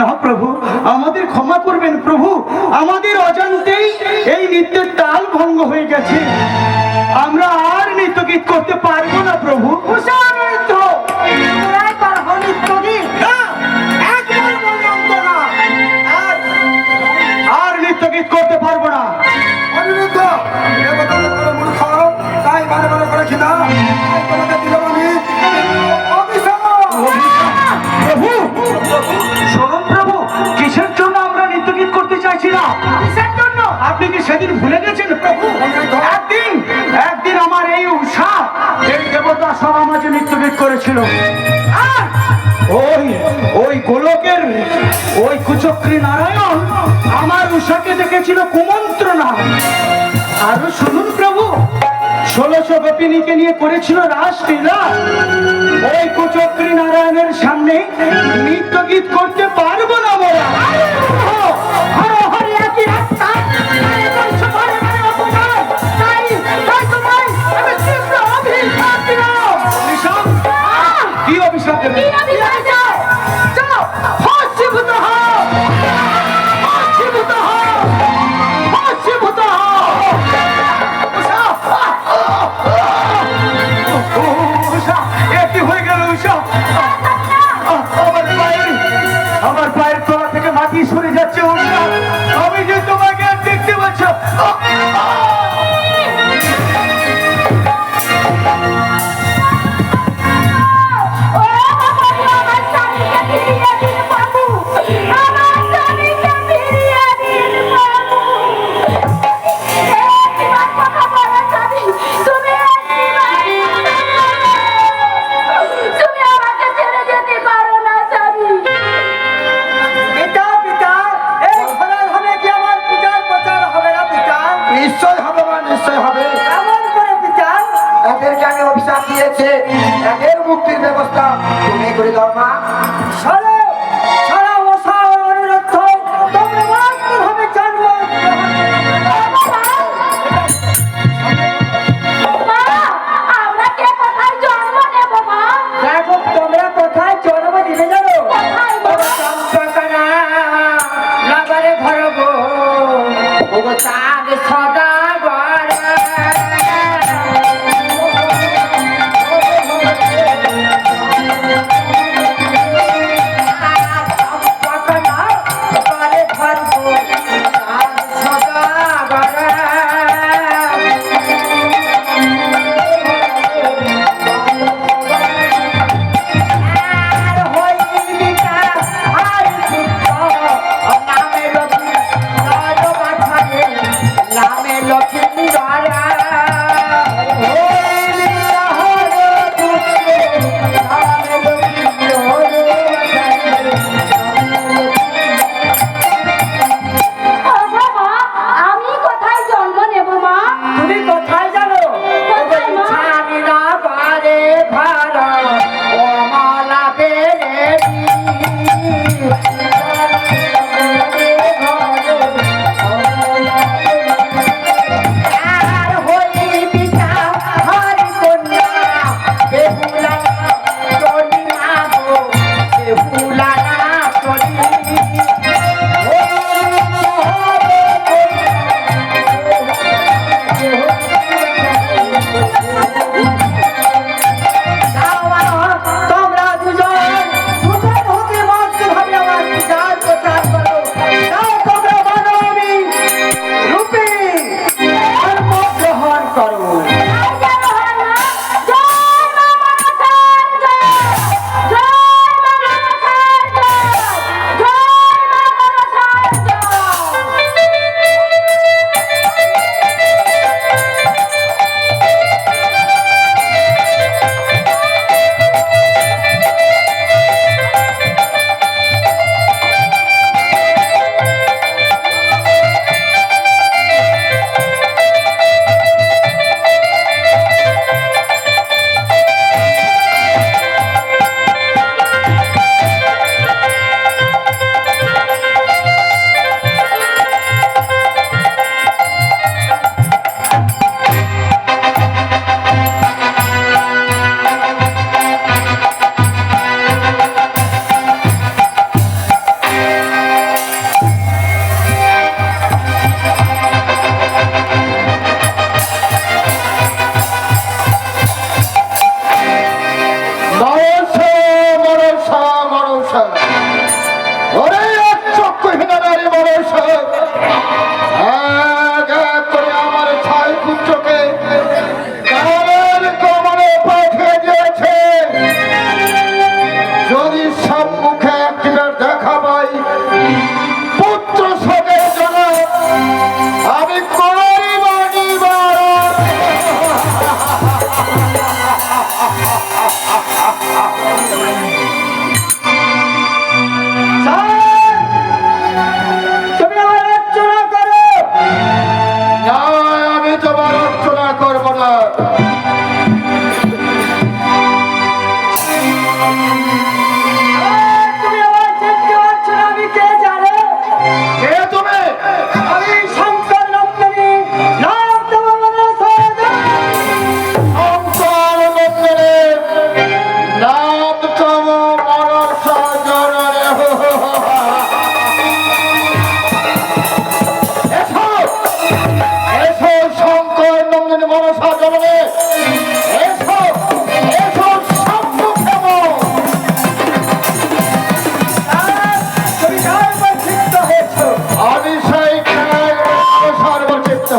না, প্রভু, আমাদের ক্ষমা করবেন, প্রভু। আমাদের অজান্তেই এই নৃত্যের তাল ভঙ্গ হয়ে গেছে। আমরা আর নৃত্য গীত করতে পারব না, প্রভু। নৃত্য সেদিন ভুলে গেছেন প্রভু? একদিন একদিন আমার এই উষা, এই দেবতা সব আমাকে মৃত্যুবিদ করেছিল। ওই ওই গোলকের, ওই কুচক্রী নারায়ণ আমার উষাকে দেখেছিল কুমন্ত্রণা। আরও শুনুন প্রভু, ষোলশো গোপিনীকে নিয়ে করেছিল রাসলীলা। ওই কুচক্রী নারায়ণের সামনে নৃত্য গীত করতে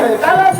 Eso.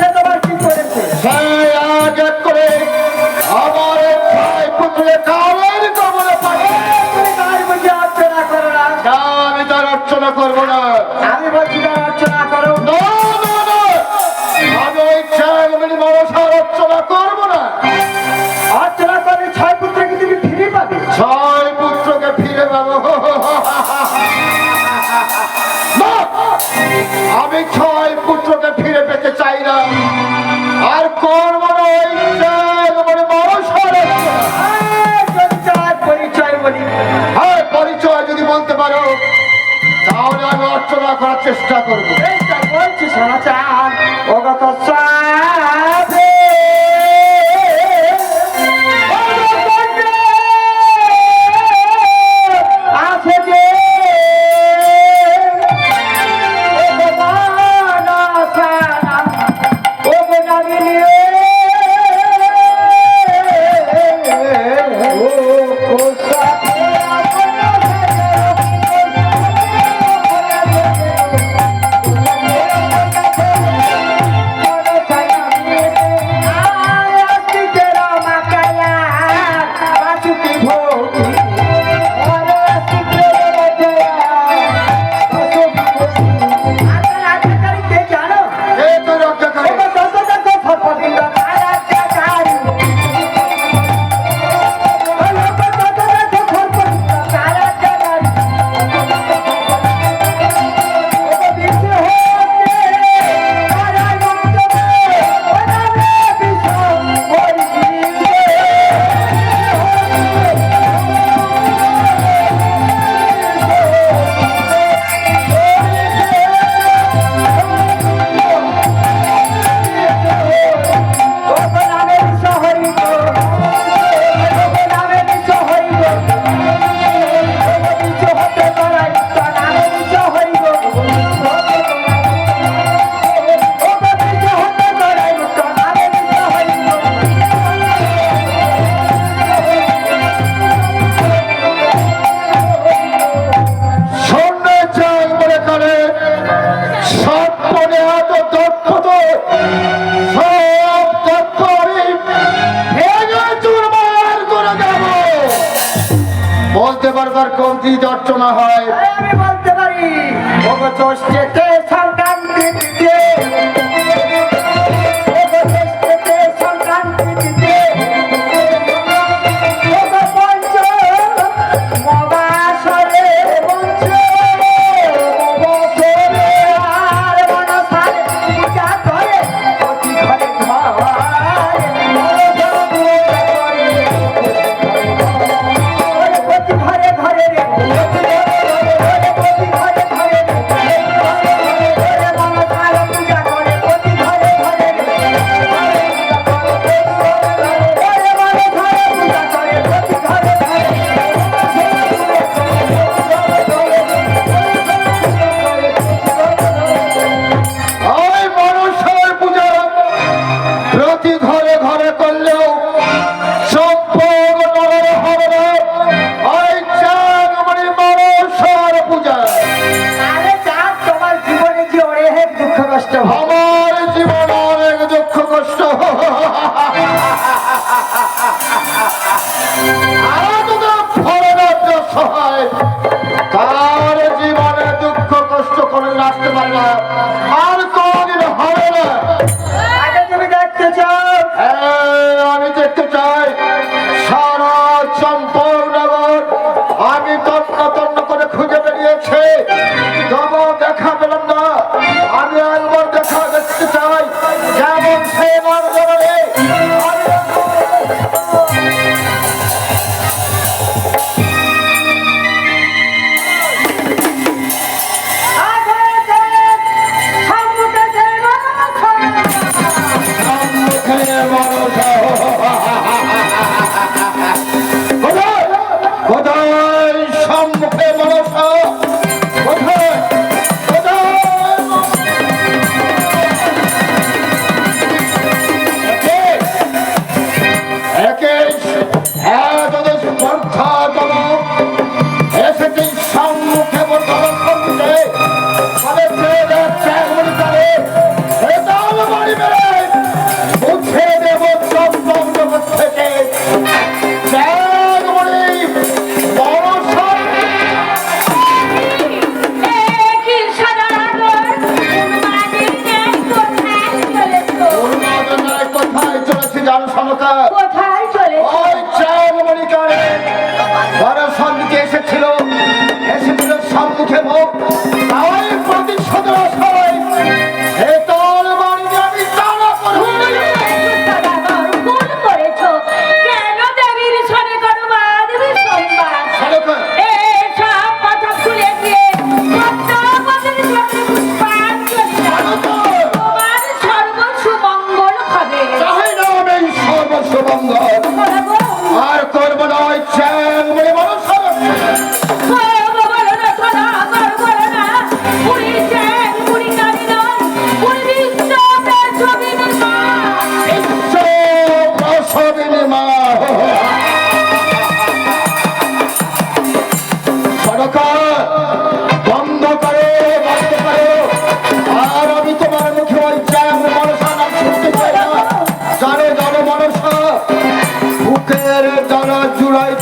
চেষ্টা করব। চেষ্টা করছি সমাচার অগত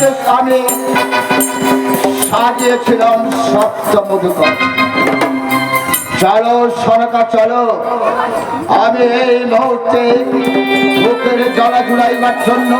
কাছে আমি সাজিয়েছিলাম সপ্তমধুকর চলো সরকা চলো। আমি এই মুহূর্তে বুকের জলা জুড়াইবার জন্য